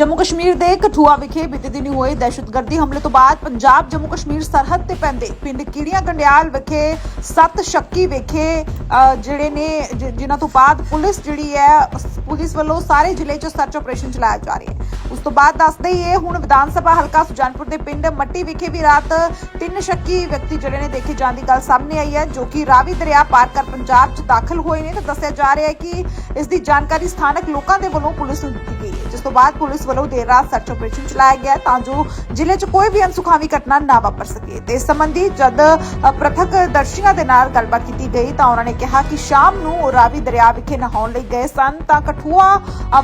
ਜੰਮੂ ਕਸ਼ਮੀਰ ਦੇ ਕਠੂਆ ਵਿਖੇ ਬੀਤੇ ਦਿਨੀ ਹੋਏ ਦਹਿਸ਼ਤਗਰਦੀ ਹਮਲੇ ਤੋਂ ਬਾਅਦ ਪੰਜਾਬ ਜੰਮੂ ਕਸ਼ਮੀਰ ਸਰਹੱਦ ਤੇ ਪੈਂਦੇ। ਪਿੰਡ ਕੀੜੀਆਂ ਗੰਡਿਆਲ ਵਿਖੇ ਸੱਤ ਸ਼ੱਕੀ ਵਿਖੇ ਜਿਹੜੇ ਨੇ, ਜਿ- ਜਿਨ੍ਹਾਂ ਤੋਂ ਬਾਅਦ ਪੁਲਿਸ ਜਿਹੜੀ ਹੈ ਪੁਲਿਸ ਵੱਲੋਂ ਸਾਰੇ ਜ਼ਿਲ੍ਹੇ 'ਚ ਸਰਚ ਆਪਰੇਸ਼ਨ ਚਲਾਇਆ ਜਾ ਰਿਹਾ ਹੈ। ਉਸ ਤੋਂ ਬਾਅਦ ਦੱਸਦੇ ਹੀ ਇਹ ਹੁਣ ਵਿਧਾਨ ਸਭਾ ਹਲਕਾ ਸੁਜਾਨਪੁਰ ਦੇ ਪਿੰਡ ਮੱਟੀ ਵਿਖੇ ਵੀ ਰਾਤ ਤਿੰਨ ਸ਼ੱਕੀ ਵਿਅਕਤੀ ਜਿਹੜੇ ਨੇ ਦੇਖੇ ਜਾਣ ਦੀ ਗੱਲ ਸਾਹਮਣੇ ਆਈ ਹੈ, ਜੋ ਕਿ ਰਾਵੀ ਦਰਿਆ ਪਾਰ ਕਰ ਪੰਜਾਬ 'ਚ ਦਾਖਲ ਹੋਏ ਨੇ। ਤਾਂ ਦੱਸਿਆ ਜਾ ਰਿਹਾ ਹੈ ਕਿ ਇਸ ਦੀ ਜਾਣਕਾਰੀ ਸਥਾਨਕ ਲੋਕਾਂ ਦੇ ਵੱਲੋਂ ਪੁਲਿਸ ਨੂੰ ਦਿੱਤੀ ਗਈ ਹੈ। ਜਿਸ ਤੋਂ ਬਾਅਦ ਪੁਲਿਸ ਵੱਲੋਂ ਦੇਰ ਰਾਤ ਸਰਚ ਆਪਰੇਸ਼ਨ ਚਲਾਇਆ ਗਿਆ ਤਾਂ ਜੋ ਜ਼ਿਲ੍ਹੇ 'ਚ ਕੋਈ ਵੀ ਅਨਸੁਖਾਵੀ ਘਟਨਾ ਨਾ ਵਾਪਰ ਸਕੇ। ਤੇ ਇਸ ਸੰਬੰਧੀ ਜਦ ਪ੍ਰਥਕ ਦਰਸ਼ੀਆਂ ਦੇ ਨਾਲ ਗੱਲਬਾਤ ਕੀਤੀ ਗਈ ਤਾਂ ਉਹਨਾਂ ਨੇ ਕਿਹਾ ਕਿ ਸ਼ਾਮ ਨੂੰ ਉਹ ਰਾਵੀ ਦਰਿਆ ਵਿਖੇ ਨਹਾਉਣ ਲਈ ਗਏ ਸਨ ਤਾਂ ਕਠੂਆ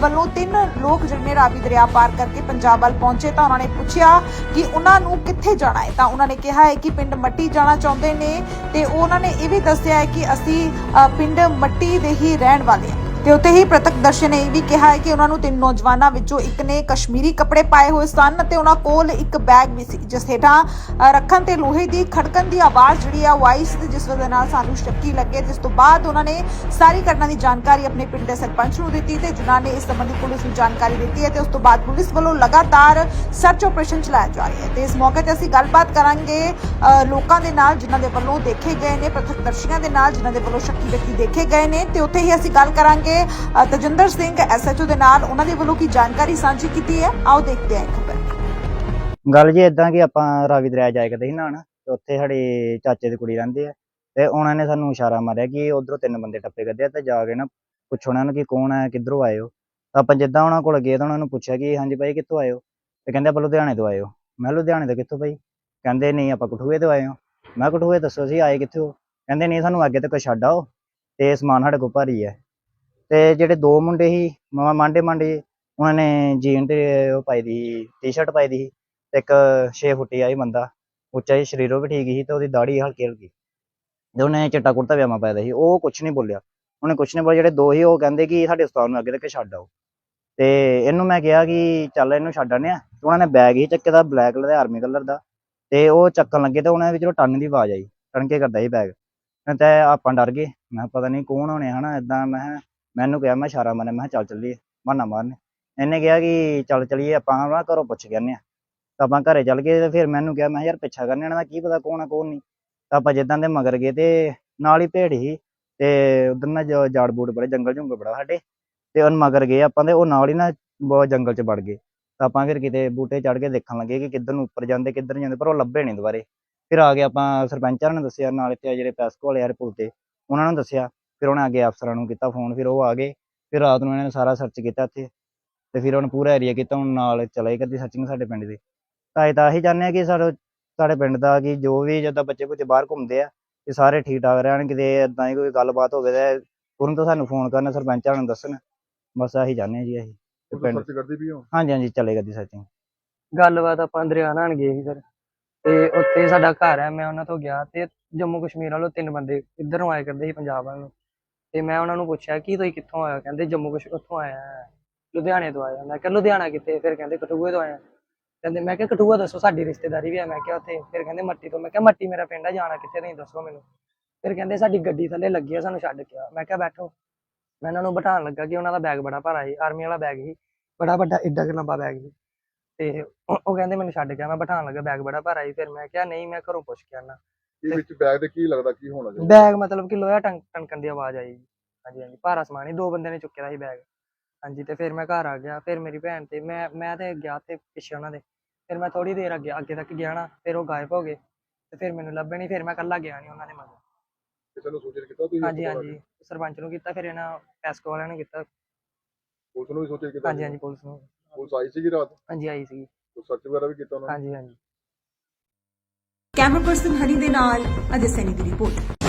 ਵੱਲੋਂ ਤਿੰਨ ਲੋਕ ਜਿਹੜੇ ਨੇ ਰਾਵੀ ਦਰਿਆ ਪਾਰ ਕਰਕੇ ਪੰਜਾਬ ਵੱਲ ਪਹੁੰਚੇ ਤਾਂ ਉਹਨਾਂ ਨੇ ਪੁੱਛਿਆ ਕਿ ਉਹਨਾਂ ਨੂੰ ਕਿੱਥੇ ਜਾਣਾ ਹੈ? ਤਾਂ ਉਹਨਾਂ ਨੇ ਕਿਹਾ ਹੈ ਕਿ ਪਿੰਡ ਮੱਟੀ ਜਾਣਾ ਚਾਹੁੰਦੇ ਨੇ ਤੇ ਉਹਨਾਂ ਨੇ ਇਹ ਵੀ ਦੱਸਿਆ ਹੈ ਕਿ ਅਸੀਂ ਪਿੰਡ ਮੱਟੀ ਦੇ ਹੀ ਰਹਿਣ ਵਾਲੇ ਹਾਂ। ਤੇ ਉੱਥੇ ਹੀ ਪ੍ਰਤੱਖ ਦਰਸ਼ਨ ਨੇ ਇਹ ਵੀ ਕਿਹਾ ਹੈ ਕਿ ਉਹਨਾਂ ਨੂੰ ਤਿੰਨ ਨੌਜਵਾਨਾਂ ਵਿੱਚੋਂ ਇੱਕ ਨੇ ਕਸ਼ਮੀਰੀ ਕੱਪੜੇ ਪਾਏ ਹੋਏ ਸਨ ਅਤੇ ਉਹਨਾਂ ਕੋਲ ਇੱਕ ਬੈਗ ਵੀ ਸੀ, ਜਿਸ ਹੇਠਾਂ ਰੱਖਣ ਤੇ ਲੋਹੇ ਦੀ ਖੜਕਣ ਦੀ ਆਵਾਜ਼ ਜਿਹੜੀ ਆ ਉਹ ਆਈ ਸੀ ਤੇ ਜਿਸ ਵਜ੍ਹਾ ਨਾਲ ਸਾਨੂੰ ਸ਼ੱਕੀ ਲੱਗੇ, ਜਿਸ ਤੋਂ ਬਾਅਦ ਉਹਨਾਂ ਨੇ ਸਾਰੀ ਘਟਨਾ ਦੀ ਜਾਣਕਾਰੀ ਆਪਣੇ ਪਿੰਡ ਦੇ ਸਰਪੰਚ ਨੂੰ ਦਿੱਤੀ ਤੇ ਜਿਨ੍ਹਾਂ ਨੇ ਇਸ ਸੰਬੰਧੀ ਪੁਲਿਸ ਨੂੰ ਜਾਣਕਾਰੀ ਦਿੱਤੀ ਹੈ ਤੇ ਉਸ ਤੋਂ ਬਾਅਦ ਪੁਲਿਸ ਵੱਲੋਂ ਲਗਾਤਾਰ ਸਰਚ ਆਪਰੇਸ਼ਨ ਚਲਾਇਆ ਜਾ ਰਿਹਾ ਹੈ ਤੇ ਇਸ ਮੌਕੇ ਤੇ ਅਸੀਂ ਗੱਲਬਾਤ ਕਰਾਂਗੇ ਲੋਕਾਂ ਦੇ ਨਾਲ ਜਿਨ੍ਹਾਂ ਦੇ ਵੱਲੋਂ ਦੇਖੇ ਗਏ ਨੇ, ਪ੍ਰਤੱਖ ਦਰਸ਼ੀਆਂ ਦੇ ਨਾਲ ਜਿਨ੍ਹਾਂ ਦੇ ਵੱਲੋਂ ਸ਼ੱਕੀ ਵਿਅਕਤੀ ਦੇਖੇ ਗਏ ਨੇ ਤੇ ਉੱਥੇ ਹੀ ਅਸੀਂ ਗੱਲ ਕਰਾਂਗੇ ਅ, ਤਜਿੰਦਰ ਸਿੰਘ ਐਸਐਚਓ ਦੇ ਨਾਲ ਉਹਨਾਂ ਦੇ ਵੱਲੋਂ ਕੀ ਜਾਣਕਾਰੀ ਸਾਂਝੀ ਕੀਤੀ ਹੈ? ਆਓ ਦੇਖਦੇ ਹਾਂ ਇਹ ਖਬਰ ਗੱਲ ਜੀ ਇਦਾਂ ਕਿ ਆਪਾਂ ਰਾਵੀ ਦਰਿਆ ਜਾਇਆ ਕਰਦੇ ਸੀ ਨਹਾਉਣ ਤੇ ਉੱਥੇ ਸਾਡੇ ਚਾਚੇ ਦੀ ਕੁੜੀ ਰਹਿੰਦੇ ਆ ਤੇ ਉਹਨਾਂ ਨੇ ਸਾਨੂੰ ਇਸ਼ਾਰਾ ਮਾਰਿਆ ਕਿ ਉਧਰੋਂ ਤਿੰਨ ਬੰਦੇ ਟੱਪੇ ਕਰਦੇ ਆ ਤੇ ਜਾ ਕੇ ਨਾ ਪੁੱਛੋ ਉਹਨਾਂ ਨੂੰ ਕਿ ਕੌਣ ਹੈ ਕਿੱਧਰੋਂ ਆਏ ਹੋ। ਤਾਂ ਆਪਾਂ ਜਿੱਦਾਂ ਉਹਨਾਂ ਕੋਲ ਗਏ ਤਾਂ ਉਹਨਾਂ ਨੂੰ ਪੁੱਛਿਆ ਕਿ ਹਾਂਜੀ ਭਾਈ ਕਿੱਥੋਂ ਆਏ ਹੋ? ਤੇ ਕਹਿੰਦੇ ਆਪਾਂ ਲੁਧਿਆਣੇ ਤੋਂ ਆਏ ਹੋ। ਮੈਂ ਕਿਹਾ ਲੁਧਿਆਣੇ ਤੋਂ ਕਿੱਥੋਂ ਭਾਈ? ਕਹਿੰਦੇ ਨਹੀਂ ਆਪਾਂ ਕਠੂਏ ਤੋਂ ਆਏ ਹਾਂ। ਮੈਂ ਕਿਹਾ ਕਠੂਏ ਦੱਸੋ ਸੀ ਆਏ ਕਿੱਥੋਂ ਕਹਿੰਦੇ ਨਹੀਂ ਸਾਨੂੰ ਅੱਗੇ ਤੱਕ ਛੱਡ ਆਓ ਤੇ ਸਮਾਨ ਸਾਡੇ ਕੋਲ ਭਾਰੀ ਹੈ। ਤੇ ਜਿਹੜੇ ਦੋ ਮੁੰਡੇ ਸੀ, ਮ- ਮਾਂਡੇ ਮਾਂਡੇ, ਉਹਨਾਂ ਨੇ ਜੀਨ ਤੇ ਉਹ ਪਾਈ ਦੀ ਟੀ-ਸ਼ਰਟ ਪਾਈ ਦੀ ਸੀ ਤੇ ਇੱਕ 6 ਫੁੱਟੀ ਆਈ ਬੰਦਾ, ਉੱਚਾ ਹੀ ਸਰੀਰੋਂ ਵੀ ਠੀਕ ਸੀ ਤੇ ਉਹਦੀ ਦਾੜੀ ਹਲਕੀ ਹਲਕੀ ਤੇ ਉਹਨੇ ਚਿੱਟਾ ਕੁੜਤਾ ਪਜਾਮਾ ਪਾਇਆ ਦਾ ਸੀ, ਉਹ ਕੁਛ ਨਹੀਂ ਬੋਲਿਆ। ਉਹਨੇ ਕੁਛ ਨਹੀਂ ਬੋਲਿਆ, ਜਿਹੜੇ ਦੋ ਸੀ ਉਹ ਕਹਿੰਦੇ ਕਿ ਸਾਡੇ ਉਸਤਾਦ ਨੂੰ ਅੱਗੇ ਤੱਕ ਛੱਡ ਆਓ। ਤੇ ਇਹਨੂੰ ਮੈਂ ਕਿਹਾ ਕਿ ਚੱਲ ਇਹਨੂੰ ਛੱਡ ਆਨੇ ਆ ਉਹਨਾਂ ਨੇ ਬੈਗ ਹੀ ਚੱਕੇ ਦਾ, ਬਲੈਕ ਕਲਰ ਦਾ, ਆਰਮੀ ਕਲਰ ਦਾ ਤੇ ਉਹ ਚੱਕਣ ਲੱਗੇ ਤੇ ਉਹਨਾਂ ਵਿੱਚੋਂ ਟੰਨ ਦੀ ਆਵਾਜ਼ ਆਈ ਟਣਕੇ ਕਰਦਾ ਸੀ ਬੈਗ। ਤੇ ਆਪਾਂ ਡਰ ਗਏ, ਮੈਂ ਕਿਹਾ ਪਤਾ ਨਹੀਂ ਕੌਣ ਹੋਣੇ, ਹਨਾ ਇਦਾਂ ਮੈਂ ਕਿਹਾ- ਮੈਨੂੰ ਕਿਹਾ, ਮੈਂ ਇਸ਼ਾਰਾ ਮਾਰਿਆ ਮੈਂ ਕਿਹਾ ਚੱਲ ਚੱਲੀਏ, ਬਹਾਨਾ ਮਾਰਨੇ। ਇਹਨੇ ਕਿਹਾ ਕਿ ਚੱਲ ਚਲੀਏ, ਆਪਾਂ ਨਾ ਘਰੋਂ ਪੁੱਛ ਕੇ ਆਨੇ ਆ ਤਾਂ ਆਪਾਂ ਘਰੇ ਚੱਲ ਗਏ ਤੇ ਫਿਰ ਮੈਨੂੰ ਕਿਹਾ, ਮੈਂ ਕਿਹਾ ਯਾਰ ਪਿੱਛਾ ਕਰਨੇ ਇਹਨਾਂ ਦਾ ਕੀ ਪਤਾ ਕੌਣ ਆ, ਕੌਣ ਨਹੀਂ। ਤਾਂ ਆਪਾਂ ਜਿੱਦਾਂ ਦੇ ਮਗਰ ਗਏ ਤੇ ਨਾਲ ਹੀ ਭੇੜ ਸੀ ਤੇ ਉਧਰ ਨਾ ਜ- ਜਾੜ ਬੂੜ ਬੜੇ, ਜੰਗਲ ਜੁੰਗਲ ਬੜਾ ਸਾਡੇ। ਤੇ ਉਹਨ ਮਗਰ ਗਏ ਆਪਾਂ ਤੇ ਉਹ ਨਾਲ ਹੀ ਨਾ ਬਹੁਤ ਜੰਗਲ ਚ ਵੜ ਗਏ। ਤਾਂ ਆਪਾਂ ਫਿਰ ਕਿਤੇ ਬੂਟੇ ਚੜ ਕੇ ਦੇਖਣ ਲੱਗੇ ਕਿ ਕਿੱਧਰ ਨੂੰ ਉੱਪਰ ਜਾਂਦੇ, ਕਿੱਧਰ ਨੂੰ ਜਾਂਦੇ, ਪਰ ਉਹ ਲੱਭੇ ਨਹੀਂ ਦੁਬਾਰੇ। ਫਿਰ ਆ ਕੇ ਆਪਾਂ, ਸਰਪੰਚਾਂ ਨੂੰ ਦੱਸਿਆ, ਨਾਲ ਇੱਥੇ ਜਿਹੜੇ ਪੈਸਕੋ ਵਾਲੇ ਯਾਰ ਪੁਲ ਤੇ, ਉਹਨਾਂ ਨੂੰ ਦੱਸਿਆ ਫਿਰ ਉਹਨੇ ਅੱਗੇ ਅਫਸਰਾਂ ਨੂੰ ਕੀਤਾ ਫੋਨ ਫਿਰ ਉਹ ਆ ਗਏ ਫਿਰ ਰਾਤ ਨੂੰ ਇਹਨਾਂ ਨੇ ਸਾਰਾ ਸਰਚ ਕੀਤਾ ਇੱਥੇ ਤੇ ਫਿਰ ਉਹਨੇ ਪੂਰਾ ਏਰੀਆ ਕੀਤਾ ਹੁਣ ਨਾਲ ਚਲਾਈ ਕਰਦੀ ਸਰਚਿੰਗ ਸਾਡੇ ਪਿੰਡ ਦੀ। ਤਾਂ ਇਹ ਤਾਂ ਇਹੀ ਚਾਹੁੰਦੇ ਆ ਕਿ ਸਾਡੇ ਸਾਡੇ ਪਿੰਡ ਦਾ ਕਿ ਜੋ ਵੀ ਜਿੱਦਾਂ ਬੱਚੇ ਬੁੱਚੇ ਬਾਹਰ ਘੁੰਮਦੇ ਆ ਕਿ ਸਾਰੇ ਠੀਕ ਠਾਕ ਰਹਿਣ ਕਿਤੇ ਏਦਾਂ ਹੀ ਕੋਈ ਗੱਲਬਾਤ ਹੋਵੇ ਤਾਂ ਤੁਰੰਤ ਸਾਨੂੰ ਫੋਨ ਕਰਨ ਸਰਪੰਚਾਂ ਨੂੰ ਦੱਸਣ। ਬਸ ਆਹੀ ਚਾਹੁੰਦੇ ਆ ਜੀ ਅਸੀਂ ਤੇ ਪਿੰਡ ਸਰਚ ਕਰਦੀ ਵੀ ਹੋ ਹਾਂਜੀ ਹਾਂਜੀ ਚੱਲੇਗਾ ਦੀ ਸਰਚਿੰਗ ਗੱਲਬਾਤ ਆਪਾਂ ਦਰਿਆ ਨਹਾਉਣ ਗਏ ਸੀ ਸਰ ਤੇ ਉੱਥੇ ਸਾਡਾ ਘਰ ਹੈ ਮੈਂ ਉਹਨਾਂ ਤੋਂ ਗਿਆ ਤੇ ਜੰਮੂ ਕਸ਼ਮੀਰ ਵੱਲੋਂ ਤਿੰਨ ਬੰਦੇ ਇੱਧਰ ਨੂੰ ਆਏ ਕਰਦੇ ਸੀ ਪੰਜਾਬ ਵੱਲ ਨੂੰ। ਤੇ ਮੈਂ ਉਹਨਾਂ ਨੂੰ ਪੁੱਛਿਆ, ਕਿ ਤੁਸੀਂ ਕਿੱਥੋਂ ਆਇਆ ਕਹਿੰਦੇ, ਜੰਮੂ ਕਸ਼ਮੀਰ ਉੱਥੋਂ ਆਇਆ ਲੁਧਿਆਣੇ ਤੋਂ ਆਇਆ ਮੈਂ ਕਿਹਾ, ਲੁਧਿਆਣਾ ਕਿੱਥੇ? ਫਿਰ ਕਹਿੰਦੇ, ਕਠੂਏ ਤੋਂ ਆਇਆ ਕਹਿੰਦੇ, ਮੈਂ ਕਿਹਾ, ਕਠੂਆ ਦੱਸੋ, ਸਾਡੀ ਰਿਸ਼ਤੇਦਾਰੀ ਵੀ ਆ ਮੈਂ ਕਿਹਾ, ਉੱਥੇ। ਫਿਰ ਕਹਿੰਦੇ, ਮੱਟੀ ਤੋਂ। ਮੈਂ ਕਿਹਾ, ਮੱਟੀ ਮੇਰਾ ਪਿੰਡ ਹੈ ਜਾਣਾ ਕਿੱਥੇ, ਤੁਸੀਂ ਦੱਸੋ ਮੈਨੂੰ। ਫਿਰ ਕਹਿੰਦੇ, ਸਾਡੀ ਗੱਡੀ ਥੱਲੇ ਲੱਗੀ ਆ, ਸਾਨੂੰ ਛੱਡ ਕੇ ਆ। ਮੈਂ ਕਿਹਾ, ਬੈਠੋ। ਮੈਂ ਉਹਨਾਂ ਨੂੰ ਬਿਠਾਉਣ ਲੱਗਾ ਕਿ ਉਹਨਾਂ ਦਾ ਬੈਗ ਬੜਾ ਭਾਰਾ ਸੀ ਆਰਮੀ ਵਾਲਾ ਬੈਗ ਸੀ, ਬੜਾ ਵੱਡਾ, ਏਡਾ ਕੁ ਲੰਬਾ ਬੈਗ ਸੀ। ਤੇ ਉਹ ਉਹ ਕਹਿੰਦੇ, ਮੈਨੂੰ ਛੱਡ ਗਿਆ ਮੈਂ ਬਿਠਾਉਣ ਲੱਗਾ ਬੈਗ ਬੜਾ ਭਾਰਾ ਸੀ। ਫਿਰ ਮੈਂ ਕਿਹਾ, ਨਹੀਂ, ਮੈਂ ਘਰੋਂ ਪੁੱਛ ਕੇ ਆਣਾ ਇਹ ਵਿੱਚ ਬੈਗ ਦੇ ਕੀ ਲੱਗਦਾ ਕੀ ਹੋਣਾ ਚਾਹੀਦਾ? ਬੈਗ ਮਤਲਬ ਕਿ ਲੋਹਾ ਟੰਕ ਟਣਕਣ ਦੀ ਆਵਾਜ਼ ਆਈ। ਹਾਂਜੀ ਹਾਂਜੀ ਭਾਰਾ ਸਮਾਨ ਹੀ ਦੋ ਬੰਦੇ ਨੇ ਚੁੱਕਿਆ ਦਾ ਸੀ ਬੈਗ ਹਾਂਜੀ ਤੇ ਫਿਰ ਮੈਂ ਘਰ ਆ ਗਿਆ ਫਿਰ ਮੇਰੀ ਭੈਣ ਤੇ ਮੈਂ ਮੈਂ ਤੇ ਗਿਆ ਤੇ ਪਿੱਛੇ ਉਹਨਾਂ ਦੇ। ਫਿਰ ਮੈਂ ਥੋੜੀ ਦੇਰ ਅੱਗੇ ਅੱਗੇ ਤੱਕ ਗਿਆ ਨਾ ਫਿਰ ਉਹ ਗਾਇਬ ਹੋ ਗਏ। ਤੇ ਫਿਰ ਮੈਨੂੰ ਲੱਭੇ ਨਹੀਂ ਫਿਰ ਮੈਂ ਇਕੱਲਾ ਗਿਆ ਨਹੀਂ ਉਹਨਾਂ ਦੇ ਮਗਰ। ਕਿਸੇ ਨੂੰ ਸੂਚਿਤ ਕੀਤਾ ਤੁਸੀਂ ਹਾਂਜੀ? ਹਾਂਜੀ ਸਰਪੰਚ ਨੂੰ ਕੀਤਾ ਫਿਰ ਇਹਨਾਂ ਪੈਸਕੋ ਵਾਲਿਆਂ ਨੂੰ ਕੀਤਾ। ਪੁਲਿਸ ਨੂੰ ਵੀ ਸੂਚਿਤ ਕੀਤਾ ਹਾਂਜੀ ਹਾਂਜੀ ਪੁਲਿਸ ਨੂੰ। ਪੁਲਿਸ ਆਈ ਸੀਗੀ ਰਾਤ? ਹਾਂਜੀ ਆਈ ਸੀ ਸਰਚ ਵਗੈਰਾ ਵੀ ਕੀਤਾ ਉਹਨਾਂ ਨੇ? ਹਾਂਜੀ ਹਾਂਜੀ। ਕੈਮਰਾ ਪਰਸਨ ਹਰੀ ਦੇ ਨਾਲ ਅਜੇ ਸੈਨੀ ਦੀ ਰਿਪੋਰਟ।